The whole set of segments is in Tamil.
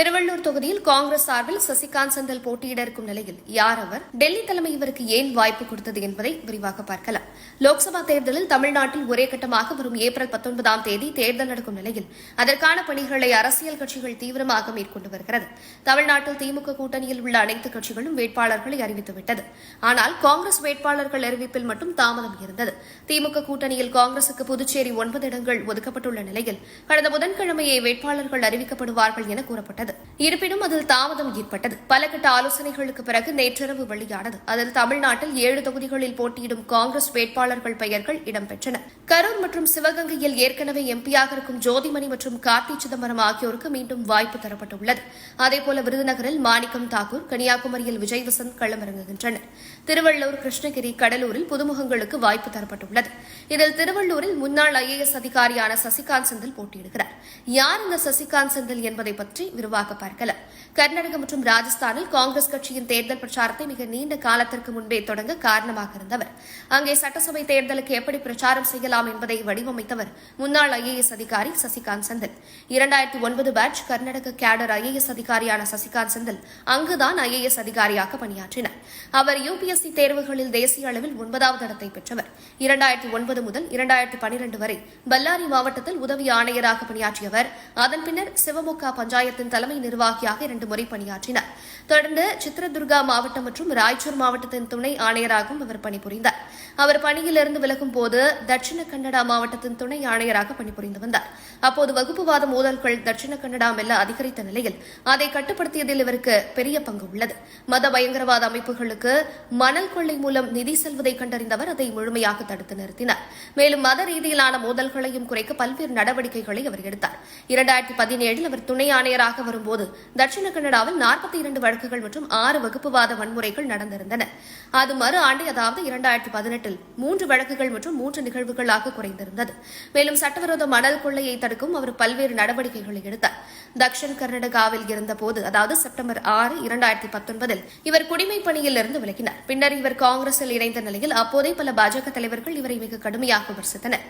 திருவள்ளூர் தொகுதியில் காங்கிரஸ் சார்பில் சசிகாந்த் செந்தில் போட்டியிட இருக்கும் நிலையில் யார் அவர்? டெல்லி தலைமை இவருக்கு ஏன் வாய்ப்பு கொடுத்தது என்பதை விரிவாக பார்க்கலாம். லோக்சபா தேர்தலில் தமிழ்நாட்டில் ஒரே கட்டமாக வரும் ஏப்ரல் பத்தொன்பதாம் தேதி தேர்தல் நடக்கும் நிலையில் அதற்கான பணிகளை அரசியல் கட்சிகள் தீவிரமாக மேற்கொண்டு வருகிறது. தமிழ்நாட்டில் திமுக கூட்டணியில் உள்ள அனைத்து கட்சிகளும் வேட்பாளர்களை அறிவித்துவிட்டது. ஆனால் காங்கிரஸ் வேட்பாளர்கள் அறிவிப்பில் மட்டும் தாமதம் இருந்தது. திமுக கூட்டணியில் காங்கிரசுக்கு புதுச்சேரி ஒன்பது இடங்கள் ஒதுக்கப்பட்டுள்ள நிலையில் கடந்த புதன்கிழமையே வேட்பாளர்கள் அறிவிக்கப்படுவார்கள் என கூறப்பட்டது. വരുന്നത് இருப்பினும் அதில் தாமதம் ஏற்பட்டது. பல கட்ட ஆலோசனைகளுக்கு பிறகு நேற்றிரவு வெளியானது. அதில் தமிழ்நாட்டில் ஏழு தொகுதிகளில் போட்டியிடும் காங்கிரஸ் வேட்பாளர்கள் பெயர்கள் இடம்பெற்றன. கரூர் மற்றும் சிவகங்கையில் ஏற்கனவே எம்பியாக இருக்கும் ஜோதிமணி மற்றும் கார்த்தி சிதம்பரம் ஆகியோருக்கு மீண்டும் வாய்ப்பு தரப்பட்டுள்ளது. அதேபோல விருதுநகரில் மாணிக்கம் தாக்கூர் கன்னியாகுமரியில் விஜய் வசந்த் களமிறங்குகின்றனர். திருவள்ளூர் கிருஷ்ணகிரி கடலூரில் புதுமுகங்களுக்கு வாய்ப்பு தரப்பட்டுள்ளது. இதில் திருவள்ளூரில் முன்னாள் ஐஏஎஸ் அதிகாரியான சசிகாந்த் செந்தில் போட்டியிடுகிறார். யார் இந்த சசிகாந்த் செந்தில் என்பதை பற்றி விரிவாக பார்க்கலாம். கர்நாடக மற்றும் ராஜஸ்தானில் காங்கிரஸ் கட்சியின் தேர்தல் பிரச்சாரத்தை மிக நீண்ட காலத்திற்கு முன்பே தொடங்க காரணமாக இருந்தவர் அங்கே சட்டசபை தேர்தலுக்கு எப்படி பிரச்சாரம் செய்யலாம் என்பதை வடிவமைத்தவர் முன்னாள் ஐஏஎஸ் அதிகாரி சசிகாந்த் செந்தில். இரண்டாயிரத்தி ஒன்பது பேட்ச் கர்நாடக கேடர் ஐஏஎஸ் அதிகாரியான சசிகாந்த் செந்தில் அங்குதான் ஐஏஎஸ் அதிகாரியாக பணியாற்றினார். அவர் யுபிஎஸ்சி தேர்வுகளில் தேசிய அளவில் ஒன்பதாவது இடத்தை பெற்றவர். இரண்டாயிரத்தி ஒன்பது முதல் இரண்டாயிரத்தி பனிரெண்டு வரை பல்லாரி மாவட்டத்தில் உதவி ஆணையராக பணியாற்றியவர். அதன் பின்னர் சிவமொக்கா பஞ்சாயத்தின் தலைமை நிர்வாகியாக இரண்டு முறை பணியாற்றினார். தொடர்ந்து சித்ரதுர்கா மாவட்டம் மற்றும் ராய்ச்சூர் மாவட்டத்தின் துணை ஆணையராகவும் அவர் பணிபுரிந்தார். அவர் பணியிலிருந்து விலகும் போது தட்சிண கன்னடா மாவட்டத்தின் துணை ஆணையராக பணிபுரிந்து வந்தார். அப்போது வகுப்புவாத மோதல்கள் தட்சிண கன்னடா மெல்ல அதிகரித்த நிலையில் அதை கட்டுப்படுத்தியதில் இவருக்கு பெரிய பங்கு உள்ளது. மத பயங்கரவாத அமைப்புகளுக்கு மணல் கொள்ளை மூலம் நிதி செல்வதை கண்டறிந்தவர் அதை முழுமையாக தடுத்து நிறுத்தினார். மேலும் மத ரீதியிலான மோதல்களையும் குறைக்க பல்வேறு நடவடிக்கைகளை அவர் எடுத்தார். இரண்டாயிரத்தி பதினேழில் அவர் துணை ஆணையராக வரும்போது போது தட்சிண கன்னடாவில் நாற்பத்தி இரண்டு வழக்குகள் மற்றும் ஆறு வகுப்புவாத வன்முறைகள் நடந்திருந்தன. அது மறு ஆண்டு அதாவது இரண்டாயிரத்தி பதினெட்டில் மூன்று வழக்குகள் மற்றும் மூன்று நிகழ்வுகளாக குறைந்திருந்தது. மேலும் சட்டவிரோத மணல் கொள்ளையை தடுக்கும் அவர் பல்வேறு நடவடிக்கைகளை எடுத்தார். தக்ஷன் கர்நாடகாவில் இருந்தபோது அதாவது செப்டம்பர் ஆறு இரண்டாயிரத்தி பத்தொன்பதில் இவர் குடிமைப் பணியில் இருந்து விலகினார். பின்னர் இவர் காங்கிரஸில் இணைந்த நிலையில் அப்போதே பல பாஜக தலைவர்கள் இவரை மிக கடுமையாக விமர்சித்தனர்.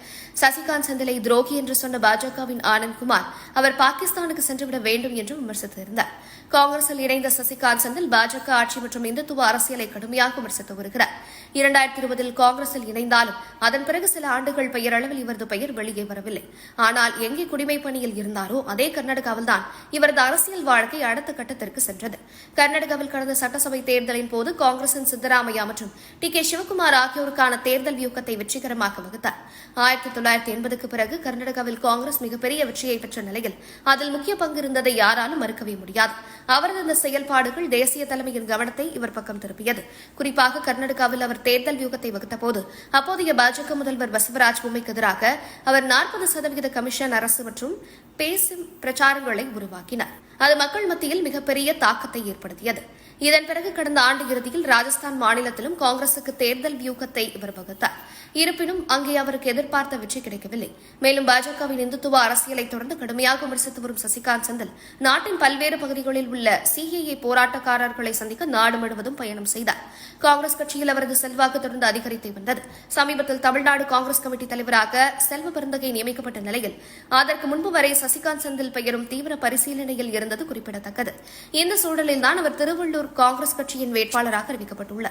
சசிகாந்த் செந்திலை துரோகி என்று சொன்ன பாஜகவின் ஆனந்த்குமார் அவர் பாகிஸ்தானுக்கு சென்றுவிட வேண்டும் என்று விமர்சித்தார். விமர்சித்திருந்தார் காங்கிரஸில் இணைந்த சசிகாந்த் செந்தில் பாஜக ஆட்சி மற்றும் இந்துத்துவ அரசியலை கடுமையாக விமர்சித்து வருகிறார். இரண்டாயிரத்தி இருபதில் காங்கிரஸில் இணைந்தாலும் அதன் பிறகு சில ஆண்டுகள் பெயரளவில் இவரது பெயர் வெளியே வரவில்லை. ஆனால் எங்கே குடிமை பணியில் இருந்தாரோ அதே கர்நாடகாவில்தான் இவரது அரசியல் வாழ்க்கை அடுத்த கட்டத்திற்கு சென்றது. கர்நாடகாவில் கடந்த சட்டசபை தேர்தலின் போது காங்கிரசின் சித்தராமையா மற்றும் டி கே சிவகுமார் ஆகியோருக்கான தேர்தல் வியூக்கத்தை வெற்றிகரமாக வகுத்தார். ஆயிரத்தி தொள்ளாயிரத்தி எண்பதுக்கு பிறகு கர்நாடகாவில் காங்கிரஸ் மிகப்பெரிய வெற்றியை பெற்ற நிலையில் அதில் முக்கிய பங்கு இருந்ததை யாராலும் மறுக்கவே முடியாது. அவரது இந்த செயல்பாடுகள் தேசிய தலைமையின் கவனத்தை இவர் பக்கம் திருப்பியது. குறிப்பாக கர்நாடகாவில் அவர் தேர்தல் வியூகத்தை வகுத்தபோது அப்போதைய பாஜக முதல்வர் பசவராஜ் பொம்மைக்கு எதிராக அவர் நாற்பது சதவிகித கமிஷன் அரசு மற்றும் பேசும் பிரச்சாரங்களை உருவாக்கினார். அது மக்கள் மத்தியில் மிகப்பெரிய தாக்கத்தை ஏற்படுத்தியது. இதன் பிறகு கடந்த ஆண்டு இறுதியில் ராஜஸ்தான் மாநிலத்திலும் காங்கிரசுக்கு தேர்தல் வியூகத்தை இவர் வகுத்தார். இருப்பினும் அங்கே அவருக்கு எதிர்பார்த்த வெற்றி கிடைக்கவில்லை. மேலும் பாஜகவின் இந்துத்துவ அரசியலை தொடர்ந்து கடுமையாக விமர்சித்து வரும் சசிகாந்த் செந்தில் நாட்டின் பல்வேறு பகுதிகளில் உள்ள உள்ள சிஏஏ போராட்டக்காரர்களை சந்திக்க நாடு முழுவதும் பயணம் செய்தார். காங்கிரஸ் கட்சியில் அவரது செல்வாக்கு தொடர்ந்து அதிகரித்து வந்தது. சமீபத்தில் தமிழ்நாடு காங்கிரஸ் கமிட்டி தலைவராக செல்வ பெருந்தகை நியமிக்கப்பட்ட நிலையில் அதற்கு முன்பு வரை சசிகாந்த் செந்தில் பெயரும் தீவிர பரிசீலனையில் இருந்தது குறிப்பிடத்தக்கது. இந்த சூழலில்தான் அவர் திருவள்ளூர் காங்கிரஸ் கட்சியின் வேட்பாளராக அறிவிக்கப்பட்டுள்ளார்.